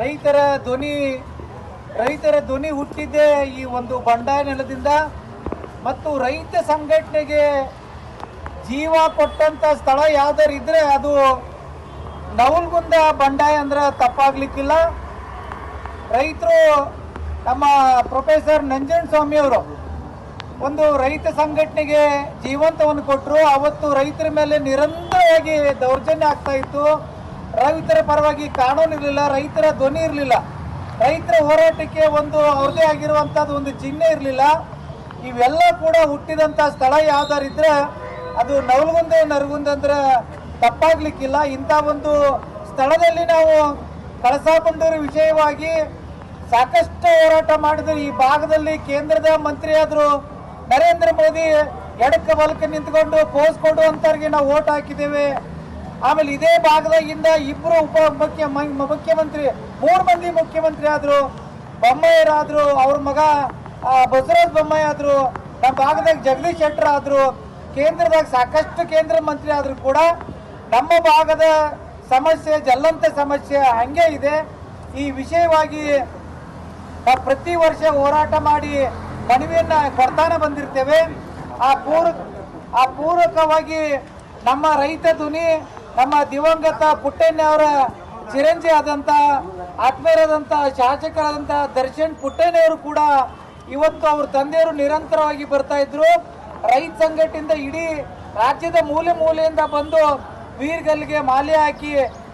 ರೈತರ ಧ್ವನಿ ರೈತರ ಧ್ವನಿ ಹುಟ್ಟಿದ್ದೇ ಈ ಒಂದು ಬಂಡಾಯ ನೆಲದಿಂದ ಮತ್ತು ರೈತ ಸಂಘಟನೆಗೆ ಜೀವ ಕೊಟ್ಟಂತ ಸ್ಥಳ ಯಾವ್ದಾರು ಇದ್ರೆ ಅದು ನವಲ್ಗುಂದ ಬಂಡಾಯ ಅಂದ್ರೆ ತಪ್ಪಾಗ್ಲಿಕ್ಕಿಲ್ಲ. ರೈತರು ನಮ್ಮ ಪ್ರೊಫೆಸರ್ ನಂಜನ್ ಸ್ವಾಮಿ ಅವರು ಒಂದು ರೈತ ಸಂಘಟನೆಗೆ ಜೀವಂತವನ್ನು ಕೊಟ್ಟರು ಅವತ್ತು ರೈತರ ಮೇಲೆ ನಿರಂತರವಾಗಿ ದೌರ್ಜನ್ಯ ಆಗ್ತಾ ಇತ್ತು. ರೈತರ ಪರವಾಗಿ ಕಾನೂನು ಇರಲಿಲ್ಲ, ರೈತರ ಧ್ವನಿ ಇರಲಿಲ್ಲ. ರೈತರ ಹೋರಾಟಕ್ಕೆ ಒಂದು ಅವ್ರದೇ ಆಗಿರುವಂಥದ್ದು ಒಂದು ಚಿಹ್ನೆ ಇರಲಿಲ್ಲ. ಇವೆಲ್ಲ ಕೂಡ ಹುಟ್ಟಿದಂಥ ಸ್ಥಳ ಯಾವ್ದಾರಿದ್ರೆ ಅದು ನವಲಗುಂದ, ನರಗುಂದೆ ಅಂದ್ರೆ ತಪ್ಪಾಗ್ಲಿಕ್ಕಿಲ್ಲ. ಇಂಥ ಒಂದು ಸ್ಥಳದಲ್ಲಿ ನಾವು ಕಳಸಾ ಬಂಡೂರು ವಿಷಯವಾಗಿ ಸಾಕಷ್ಟು ಹೋರಾಟ ಮಾಡಿದ್ರು. ಈ ಭಾಗದಲ್ಲಿ ಕೇಂದ್ರದ ಮಂತ್ರಿ ಆದ್ರು ನರೇಂದ್ರ ಮೋದಿ ಎಡಕ್ಕೆ ಬಲಕ್ಕೆ ನಿಂತ್ಕೊಂಡು ಪೋಸ್ ಅಂತವ್ರಿಗೆ ನಾವು ಓಟ್ ಹಾಕಿದ್ದೇವೆ. ಆಮೇಲೆ ಇದೇ ಭಾಗದಾಗಿಂದ ಇಬ್ರು ಉಪ ಮುಖ್ಯ ಮುಖ್ಯಮಂತ್ರಿ, ಮೂರು ಮಂದಿ ಮುಖ್ಯಮಂತ್ರಿ ಆದ್ರು. ಬೊಮ್ಮಯ್ಯರಾದ್ರು ಅವ್ರ ಮಗ ಬಸವರಾಜ್ ಬೊಮ್ಮಾಯಿ ಆದ್ರು. ನಮ್ಮ ಭಾಗದಾಗ ಜಗದೀಶ್ ಶೆಟ್ಟರ್ ಆದ್ರು. ಕೇಂದ್ರದಾಗ ಸಾಕಷ್ಟು ಕೇಂದ್ರ ಮಂತ್ರಿ ಆದ್ರೂ ಕೂಡ ನಮ್ಮ ಭಾಗದ ಸಮಸ್ಯೆ, ಜಲ್ಲಂತ ಸಮಸ್ಯೆ ಹಂಗೆ ಇದೆ. ಈ ವಿಷಯವಾಗಿ ಪ್ರತಿ ವರ್ಷ ಹೋರಾಟ ಮಾಡಿ ಮನವಿಯನ್ನ ಕೊಡ್ತಾನೆ ಬಂದಿರ್ತೇವೆ. ಆ ಪೂರಕ ಆ ಪೂರಕವಾಗಿ ನಮ್ಮ ರೈತ ಧ್ವನಿ ನಮ್ಮ ದಿವಂಗತ ಪುಟ್ಟಣ್ಣ ಅವರ ಚಿರಂಜಿ ಆದಂತ, ಆತ್ಮೀಯರಾದಂತ, ಶಾಸಕರಾದಂತ ದರ್ಶನ್ ಪುಟ್ಟಣ್ಣವರು ಕೂಡ ಇವತ್ತು ಅವ್ರ ತಂದೆಯವರು ನಿರಂತರವಾಗಿ ಬರ್ತಾ ಇದ್ರು. ರೈತ ಸಂಘಟಿಂದ ಇಡೀ ರಾಜ್ಯದ ಮೂಲೆ ಮೂಲೆಯಿಂದ ಬಂದು ವೀರ್ಗಲ್ಗೆ ಮಾಲೆ ಹಾಕಿ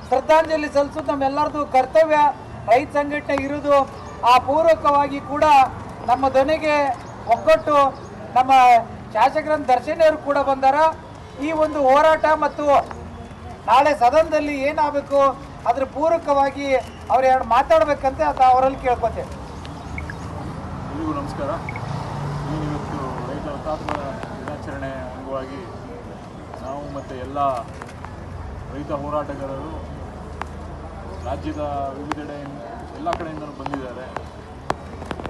ಶ್ರದ್ಧಾಂಜಲಿ ಸಲ್ಲಿಸೋದು ನಮ್ಮೆಲ್ಲರದು ಕರ್ತವ್ಯ. ರೈತ ಸಂಘಟನೆ ಇರುವುದು ಆ ಪೂರ್ವಕವಾಗಿ ಕೂಡ ನಮ್ಮ ದೊನೆಗೆ ಒಗ್ಗಟ್ಟು ನಮ್ಮ ಶಾಸಕರ ದರ್ಶನಿಯವರು ಕೂಡ ಬಂದಾರ. ಈ ಒಂದು ಹೋರಾಟ ಮತ್ತು ನಾಳೆ ಸದನದಲ್ಲಿ ಏನಾಗಬೇಕು, ಅದ್ರ ಪೂರಕವಾಗಿ ಅವ್ರು ಎರಡು ಮಾತಾಡ್ಬೇಕಂತ ಅದು ಅವರಲ್ಲಿ ಕೇಳ್ಕೊತೆ. ಎಲ್ಲಿಗೂ ನಮಸ್ಕಾರ. ಇವತ್ತು ರೈತ ಹುತಾತ್ಮ ದಿನಾಚರಣೆ ಅಂಗವಾಗಿ ನಾವು ಮತ್ತು ಎಲ್ಲ ರೈತ ಹೋರಾಟಗಾರರು ರಾಜ್ಯದ ವಿವಿಧೆಡೆ, ಎಲ್ಲ ಕಡೆಯಿಂದಲೂ ಬಂದಿದ್ದಾರೆ.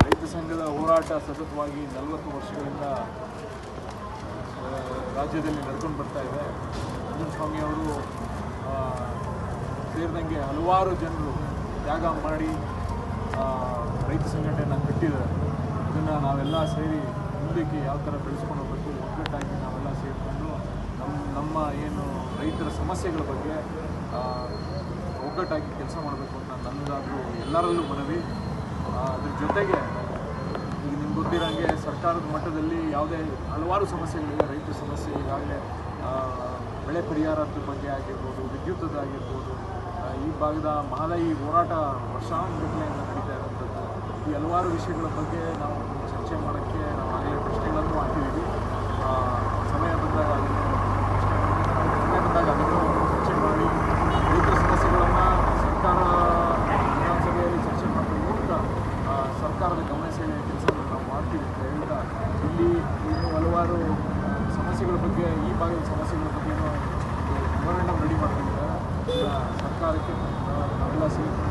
ರೈತ ಸಂಘದ ಹೋರಾಟ ಸತತವಾಗಿ ನಲವತ್ತು ವರ್ಷಗಳಿಂದ ರಾಜ್ಯದಲ್ಲಿ ನಡ್ಕೊಂಡು ಬರ್ತಾ ಇದೆ. ಸ್ವಾಮಿ ಅವರು ಸೇರಿದಂಗೆ ಹಲವಾರು ಜನರು ತ್ಯಾಗ ಮಾಡಿ ರೈತ ಸಂಘಟನೆಯನ್ನು ಕಟ್ಟಿದ್ದಾರೆ. ಇದನ್ನು ನಾವೆಲ್ಲ ಸೇರಿ ಮುಂದಕ್ಕೆ ಯಾವ ಥರ ಬೆಳೆಸ್ಕೊಂಡು ಹೋಗಬೇಕು ಒಗ್ಗಟ್ಟಾಗಿ ನಾವೆಲ್ಲ ಸೇರಿಕೊಂಡು ನಮ್ಮ ನಮ್ಮ ಏನು ರೈತರ ಸಮಸ್ಯೆಗಳ ಬಗ್ಗೆ ಒಗ್ಗಟ್ಟಾಗಿ ಕೆಲಸ ಮಾಡಬೇಕು ಅಂತ ನನ್ನದಾದರೂ ಎಲ್ಲರಲ್ಲೂ ಮನವಿ. ಅದ್ರ ಜೊತೆಗೆ ಈಗ ನಿಮ್ಗೆ ಗೊತ್ತಿರೋಂಗೆ ಸರ್ಕಾರದ ಮಟ್ಟದಲ್ಲಿ ಯಾವುದೇ ಹಲವಾರು ಸಮಸ್ಯೆಗಳಿವೆ, ರೈತ ಸಮಸ್ಯೆ ಈಗಾಗಲೇ ಬೆಳೆ ಪರಿಹಾರದ ಬಗ್ಗೆ ಆಗಿರ್ಬೋದು ವಿದ್ಯುತ್ದಾಗಿರ್ಬೋದು ಈ ಭಾಗದ ಮಹದಾಯಿ ಹೋರಾಟ ವರ್ಷಾನುಗಟ್ಟಲೆಯಿಂದ ನಡೀತಾ ಇರುವಂಥದ್ದು. ಈ ಹಲವಾರು ವಿಷಯಗಳ ಬಗ್ಗೆ ನಾವು ಚರ್ಚೆ ಮಾಡೋಕ್ಕೆ ನಾವು ಆಗಲೇ ಪ್ರಶ್ನೆಗಳನ್ನು ಹಾಕಿದ್ದೀವಿ. ಸಮಯ ಬಂದಾಗ ಅದನ್ನು ಸಮಯ ಬಂದಾಗ ಅದನ್ನು ಚರ್ಚೆ ಮಾಡಿ, ರೈತರ ಸಮಸ್ಯೆಗಳನ್ನು ಸರ್ಕಾರ ವಿಧಾನಸಭೆಯಲ್ಲಿ ಚರ್ಚೆ ಮಾಡೋದ್ರ ಮೂಲಕ ಸರ್ಕಾರದ ಗಮನ ಸೆಳೆಯುವ ಕೆಲಸವನ್ನು ನಾವು ಮಾಡ್ತೀವಿ ಅಂತ ಹೇಳ್ತಾ, ಇಲ್ಲಿ ಇನ್ನೂ ಹಲವಾರು ಸಮಸ್ಯೆಗಳ ಬಗ್ಗೆ ಈ ಭಾಗದ ಸಮಸ್ಯೆಗಳ cada.